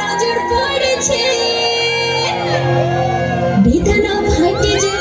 নজর পড়েছে। বিধানা ফাটে যে